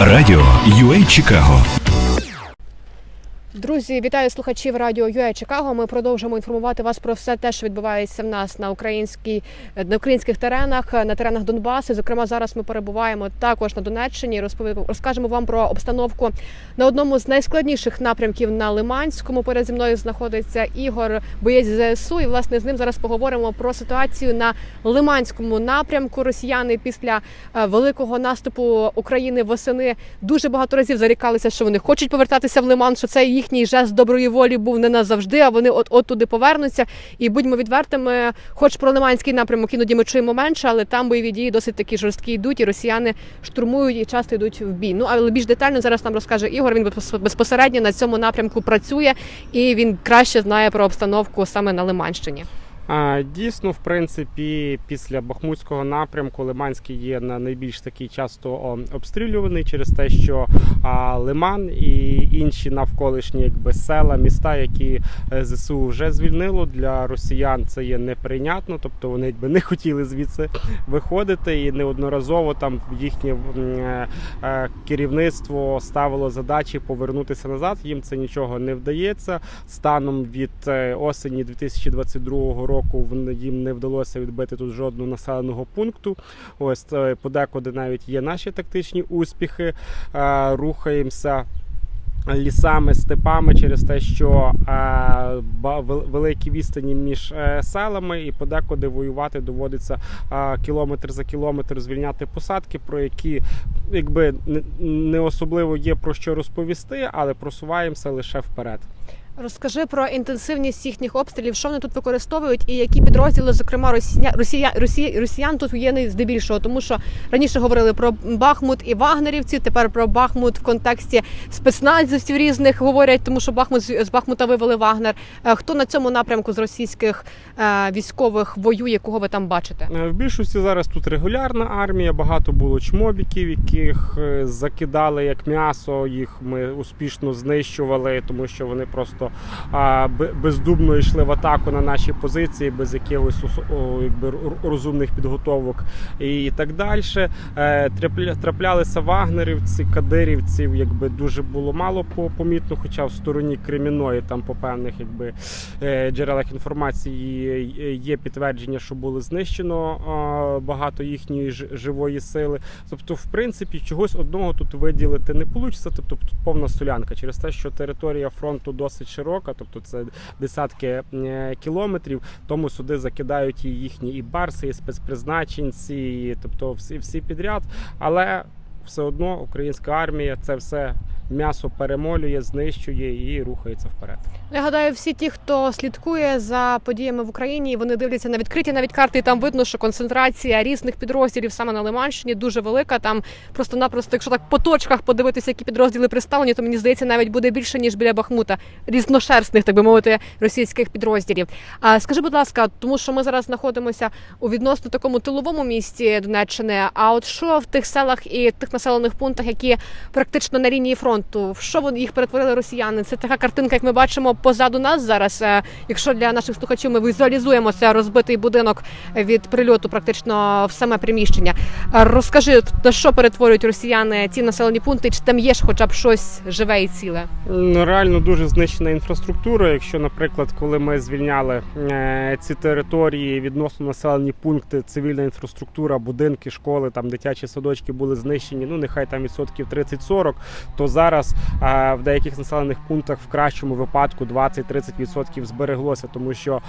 Радіо UA Чикаго Друзі, вітаю слухачів радіо ЮА Чикаго. Ми продовжуємо інформувати вас про все те, що відбувається в нас на українській на українських теренах, на теренах Донбасу. Зокрема, зараз ми перебуваємо також на Донеччині. Розкажемо вам про обстановку на одному з найскладніших напрямків на Лиманському. Поряд зі мною знаходиться Ігор, боєць ЗСУ. І власне з ним зараз поговоримо про ситуацію на Лиманському напрямку. Росіяни після е, великого наступу України восени дуже багато разів зарікалися, що вони хочуть повертатися в Лиман, що це їхній жест доброї волі був не назавжди, а вони от, от туди повернуться. І будьмо відвертими, хоч про Лиманський напрямок іноді ми чуємо менше, але там бойові дії досить такі жорсткі йдуть, і росіяни штурмують і часто йдуть в бій. Ну але більш детально зараз нам розкаже Ігор. Він безпосередньо на цьому напрямку працює, і він краще знає про обстановку саме на Лиманщині. Дійсно, в принципі, після Бахмутського напрямку Лиманський є на найбільш такий часто обстрілюваний через те, що Лиман і інші навколишні якби села, міста, які е, ЗСУ вже звільнило для росіян, це є неприйнятно. Тобто вони якби не хотіли звідси виходити, і неодноразово там їхнє е, е, керівництво ставило задачі повернутися назад. Їм це нічого не вдається. Станом від осені 2022 року вони- їм не вдалося відбити тут жодного населеного пункту. Ось е, подекуди навіть є наші тактичні успіхи. Е, Рухаємося. Лісами, степами через те, що е, великі відстані між е, селами, і подекуди воювати доводиться е, кілометр за кілометр звільняти посадки, про які якби не особливо є про що розповісти, але просуваємося лише вперед. Розкажи про інтенсивність їхніх обстрілів, що вони тут використовують, і які підрозділи, зокрема росія, росія, росія, росіян тут є не здебільшого, тому що раніше говорили про Бахмут і вагнерівців. Тепер про Бахмут в контексті спецназівців різних говорять, тому що Бахмут з Бахмута вивели Вагнер. Е, Хто на цьому напрямку з російських е, військових воює, кого ви там бачите? Е, В більшості зараз тут регулярна армія, багато було чмобіків, яких закидали як м'ясо. Їх ми успішно знищували, тому що вони просто а, бездумно йшли в атаку на наші позиції без якихось якби, розумних підготовок і так далі. Е, Траплялися вагнерівці, кадирівців, якби дуже було мало по- помітно, хоча в стороні Креміної там по певних якби е, джерелах інформації є підтвердження, що було знищено багато їхньої живої сили. Тобто, в принципі, чогось одного тут виділити не вийде. Тобто тут повна солянка через те, що територія фронту досить широка, тобто це десятки е, кілометрів. Тому сюди закидають і їхні і барси, і спецпризначенці, і, тобто всі, всі підряд. Але все одно українська армія це все м'ясо перемолює, знищує і рухається вперед. Я гадаю, всі ті, хто слідкує за подіями в Україні, вони дивляться на відкриті навіть карти. І там видно, що концентрація різних підрозділів саме на Лиманщині дуже велика. Там просто-напросто, якщо так по точках подивитися, які підрозділи представлені, то мені здається, навіть буде більше ніж біля Бахмута різношерстних, так би мовити, російських підрозділів. А скажи, будь ласка, тому що ми зараз знаходимося у відносно такому тиловому місті Донеччини. А от що в тих селах і тих населених пунктах, які практично на лінії фронту, в що вони їх перетворили росіяни? Це така картинка, як ми бачимо позаду нас зараз. Е, Якщо для наших слухачів ми візуалізуємо це розбитий будинок від прильоту, практично в саме приміщення. Е, Розкажи на що перетворюють росіяни ці населені пункти? Чи там є ж хоча б щось живе і ціле? Ну, реально дуже знищена інфраструктура. Якщо, наприклад, коли ми звільняли е, ці території, відносно населені пункти, цивільна інфраструктура, будинки, школи, там дитячі садочки були знищені, ну нехай там відсотків 30-40, то зараз в деяких населених пунктах в кращому випадку 20-30% збереглося, тому що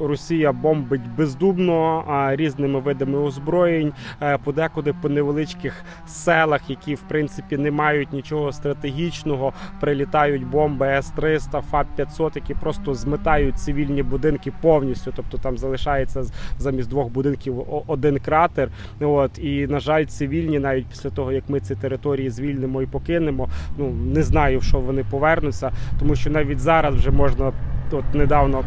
Росія бомбить бездумно різними видами озброєнь, е, подекуди по невеличких селах, які в принципі не мають нічого стратегічного прилітають бомби С-300, ФАП-500, які просто зметають цивільні будинки повністю. Тобто там залишається замість двох будинків один кратер. От і на жаль, цивільні навіть після того, як ми ці території звільнимо і покинемо. Ну не знаю, в що вони повернуться, тому що навіть зараз вже можна от недавно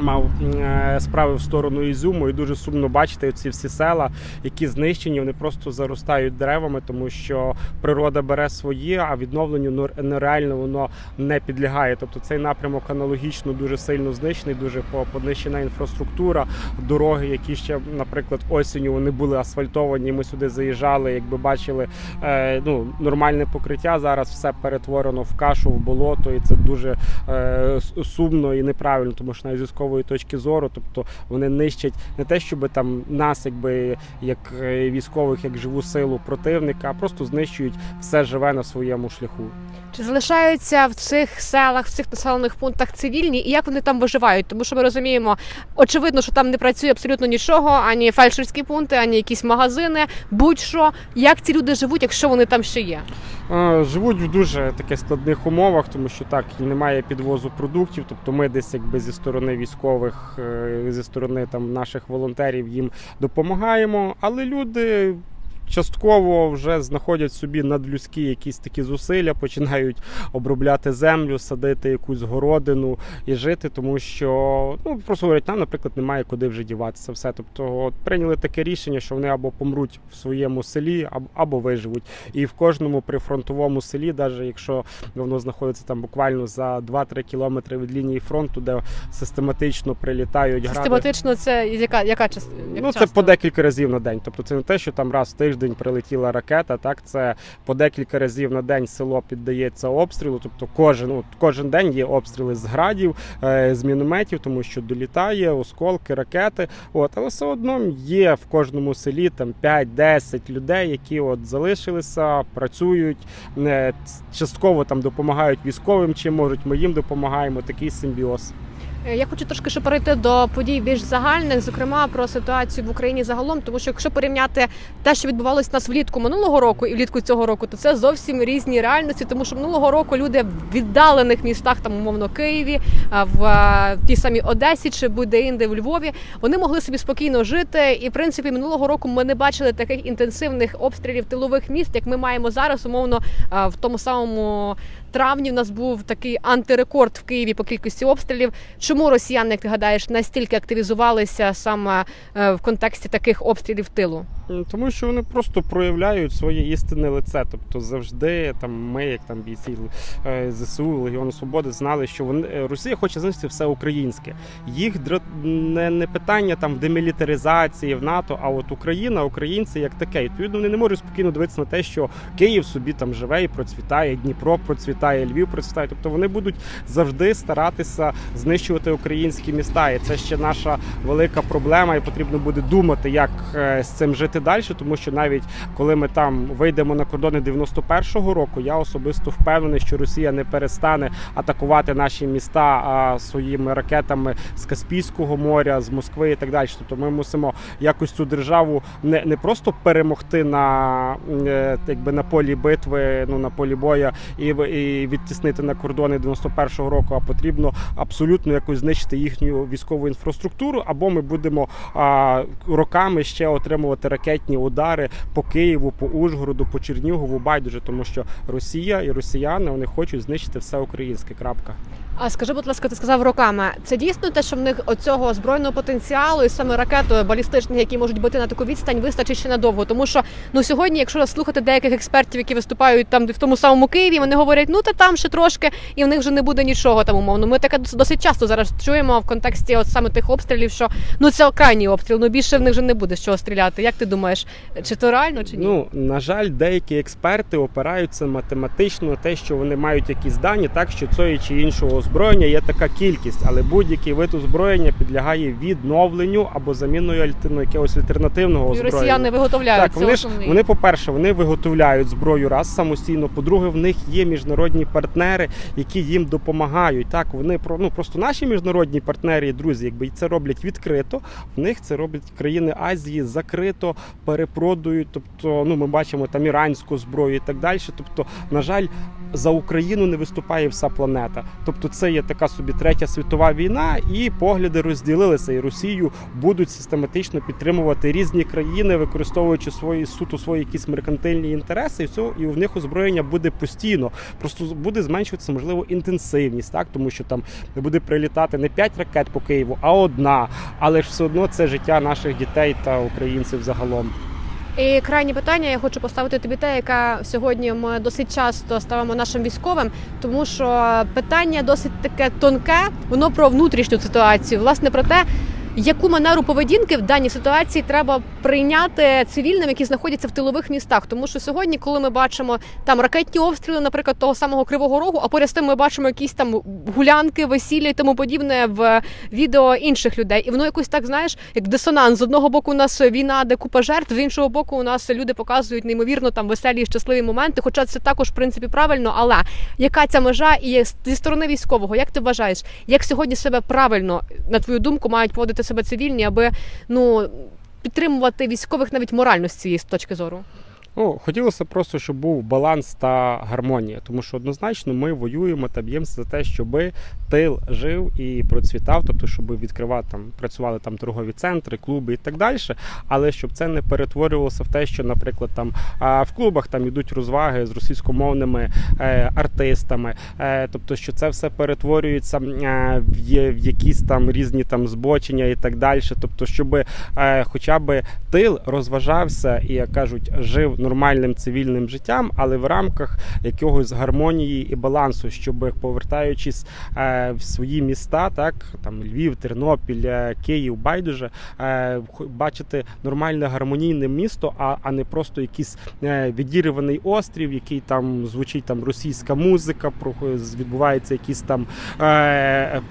Мав е, справи в сторону Ізюму, і дуже сумно бачити ці всі села, які знищені, вони просто заростають деревами, тому що природа бере своє, а відновленню нереально воно не підлягає. Тобто цей напрямок аналогічно дуже сильно знищений, дуже понищена інфраструктура, дороги, які ще, наприклад, осінню вони були асфальтовані. Ми сюди заїжджали, якби бачили е, ну, нормальне покриття. Зараз все перетворено в кашу, в болото, і це дуже е, сумно і неправильно, тому що навіть з військової точки зору, тобто вони нищать не те, щоб там нас, якби як е, військових, як живу силу противника, а просто знищують все живе на своєму шляху. Чи залишаються в цих селах, в цих населених пунктах цивільні, і як вони там виживають? Тому що ми розуміємо, очевидно, що там не працює абсолютно нічого, ані фельдшерські пункти, ані якісь магазини, будь-що. Як ці люди живуть, якщо вони там ще є? Е, Живуть в дуже таке складних умовах, тому що так і немає підвозу продуктів. Тобто ми десь якби зі сторони військових, е, зі сторони там наших волонтерів їм допомагаємо. Але люди частково вже знаходять собі надлюдські якісь такі зусилля, починають обробляти землю, садити якусь городину і жити, тому що ну просто говорять, нам, наприклад, немає куди вже діватися. Все. Тобто, от прийняли таке рішення, що вони або помруть в своєму селі, або, або виживуть. І в кожному прифронтовому селі, навіть якщо воно знаходиться там буквально за 2-3 кілометри від лінії фронту, де систематично прилітають гради. Систематично це яка яка частина? Ну, це по декілька разів на день. Тобто це не те, що там раз в тиждень прилетіла ракета. Так, це по декілька разів на день село піддається обстрілу. Тобто кожен, ну, кожен день є обстріли з градів, е, з мінометів, тому що долітає, осколки, ракети. От, але все одно є в кожному селі там 5-10 людей, які от залишилися, працюють, е, частково там допомагають військовим, чим можуть. Ми їм допомагаємо. Такий симбіоз. Е, Я хочу трошки ще перейти до подій більш загальних, зокрема про ситуацію в Україні загалом, тому що якщо порівняти те, що відбувалося у нас влітку минулого року і влітку цього року, то це зовсім різні реальності, тому що минулого року люди в віддалених містах, там умовно Києві, в тій самій Одесі чи будь-де-інде в Львові, вони могли собі спокійно жити. І в принципі минулого року ми не бачили таких інтенсивних обстрілів тилових міст, як ми маємо зараз, умовно в тому самому травні. В нас був такий антирекорд в Києві по кількості обстрілів. Чому росіяни, як ти гадаєш, настільки активізувалися саме е, в контексті таких обстрілів тилу? Тому що вони просто проявляють своє істинне лице. Тобто завжди там ми, як там бійці е, ЗСУ, Легіону Свободи, знали, що вони е, Росія хоче знищити все українське. Їх не, не питання там демілітаризації в НАТО, а от Україна, українці як таке. Відповідно, вони не можуть спокійно дивитися на те, що Київ собі там живе і процвітає, Дніпро процвітає, Львів процвітає. Тобто вони будуть завжди старатися знищувати українські міста. І це ще наша велика проблема, і потрібно буде думати, як е, з цим жити далі. Тому що навіть коли ми там вийдемо на кордони 91-го року, я особисто впевнений, що Росія не перестане атакувати наші міста своїми ракетами з Каспійського моря, з Москви і так далі. Тобто ми мусимо якось цю державу не, не просто перемогти на е, якби на полі битви, ну на полі боя і, в- відтіснити на кордони 91-го року, а потрібно абсолютно якось знищити їхню військову інфраструктуру, або ми будемо а, роками ще отримувати ракетні удари по Києву, по Ужгороду, по Чернігову, байдуже, тому що Росія і росіяни вони хочуть знищити все українське. Крапка. А скажи, будь ласка, ти сказав роками. Це дійсно те, що в них оцього збройного потенціалу і саме ракет балістичних, які можуть бити на таку відстань, вистачить ще надовго. Тому що ну сьогодні, якщо слухати деяких експертів, які виступають там в тому самому Києві, вони говорять, ну та там ще трошки, і в них вже не буде нічого там умовно. Ми таке досить часто зараз чуємо в контексті от саме тих обстрілів, що ну це крайній обстріл, ну більше в них вже не буде з чого стріляти. Як ти думаєш, чи то реально, чи ні? Ну на жаль, деякі експерти опираються математично те, що вони мають якісь дані, так що цієї чи іншого озброєння є така кількість, але будь-який вид озброєння підлягає відновленню або заміною якогось альтернативного І озброєння. росіяни виготовляють Так, це вони ж вони, по-перше, вони виготовляють зброю раз самостійно. По-друге, в них є міжнародні партнери, які їм допомагають. Так, вони про ну просто наші міжнародні партнери і друзі, якби це роблять відкрито. В них це роблять країни Азії закрито, перепродують. Тобто, ну ми бачимо там іранську зброю і так далі. Тобто, на жаль, за Україну не виступає вся планета. Тобто, це є така собі третя світова війна, і погляди розділилися. І Росію будуть систематично підтримувати різні країни, використовуючи свої суто свої якісь меркантильні інтереси, і все, і в них озброєння буде постійно. Просто буде зменшуватися можливо інтенсивність, так тому що там буде прилітати не 5 ракет по Києву, а одна. Але ж все одно це життя наших дітей та українців загалом. І крайнє питання я хочу поставити тобі те, яке сьогодні ми досить часто ставимо нашим військовим, тому що питання досить таке тонке, воно про внутрішню ситуацію, власне про те. Яку манеру поведінки в даній ситуації треба прийняти цивільним, які знаходяться в тилових містах? Тому що сьогодні, коли ми бачимо там ракетні обстріли, наприклад, того самого Кривого Рогу, а поряд з тим ми бачимо якісь там гулянки, весілля і тому подібне в відео інших людей, і воно якось так знаєш, як дисонанс. З одного боку, у нас війна, де купа жертв, з іншого боку, у нас люди показують неймовірно там веселі і щасливі моменти. Хоча це також в принципі правильно. Але яка ця межа і зі сторони військового, як ти вважаєш, як сьогодні себе правильно на твою думку мають поводити себе цивільні, аби ну підтримувати військових навіть морально з точки зору? Ну, хотілося просто, щоб був баланс та гармонія, тому що однозначно ми воюємо та б'ємося за те, щоб тил жив і процвітав, тобто, щоб відкривати там, працювали там торгові центри, клуби і так далі. Але щоб це не перетворювалося в те, що, наприклад, там в клубах там ідуть розваги з російськомовними е, артистами, е, тобто, що це все перетворюється е, в, якісь там різні там збочення і так далі. Тобто, щоб хоча б тил розважався і, як кажуть, жив нормальним цивільним життям, але в рамках якогось гармонії і балансу, щоб повертаючись е, в свої міста, так там Львів, Тернопіль, е, Київ, байдуже, е, бачити нормальне гармонійне місто, а, а не просто якийсь відірваний острів, який там звучить там російська музика, відбуваються якісь там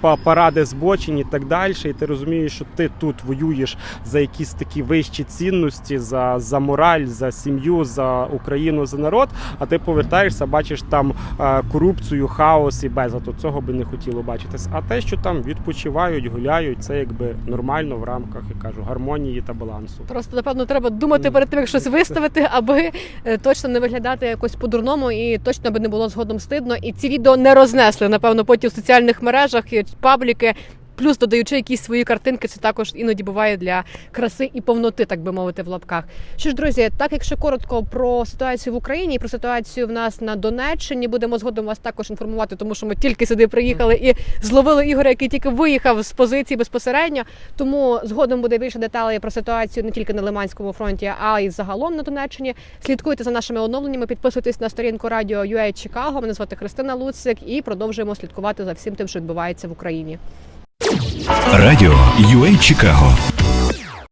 па- паради збочень і так далі. І ти розумієш, що ти тут воюєш за якісь такі вищі цінності, за, за мораль, за сім'ю, за Україну, за народ. А ти повертаєшся, бачиш там е, корупцію, хаос і безлад. Цього би не хотіло бачитись. А те, що там відпочивають, гуляють, це якби нормально в рамках, я кажу, гармонії та балансу. Просто напевно треба думати перед тим, як щось виставити, аби е, точно не виглядати якось по-дурному і точно би не було згодом стидно. І ці відео не рознесли, напевно, потім в соціальних мережах пабліки. Плюс додаючи якісь свої картинки, це також іноді буває для краси і повноти, так би мовити, в лапках. Що ж, друзі, так якщо коротко про ситуацію в Україні і про ситуацію в нас на Донеччині, будемо згодом вас також інформувати, тому що ми тільки сюди приїхали і зловили Ігоря, який тільки виїхав з позиції безпосередньо. Тому згодом буде більше деталей про ситуацію не тільки на Лиманському фронті, а й загалом на Донеччині. Слідкуйте за нашими оновленнями, підписуйтесь на сторінку радіо UA Чикаго. Мене звати Христина Луцик і продовжуємо слідкувати за всім тим, що відбувається в Україні. Радіо UA Чикаго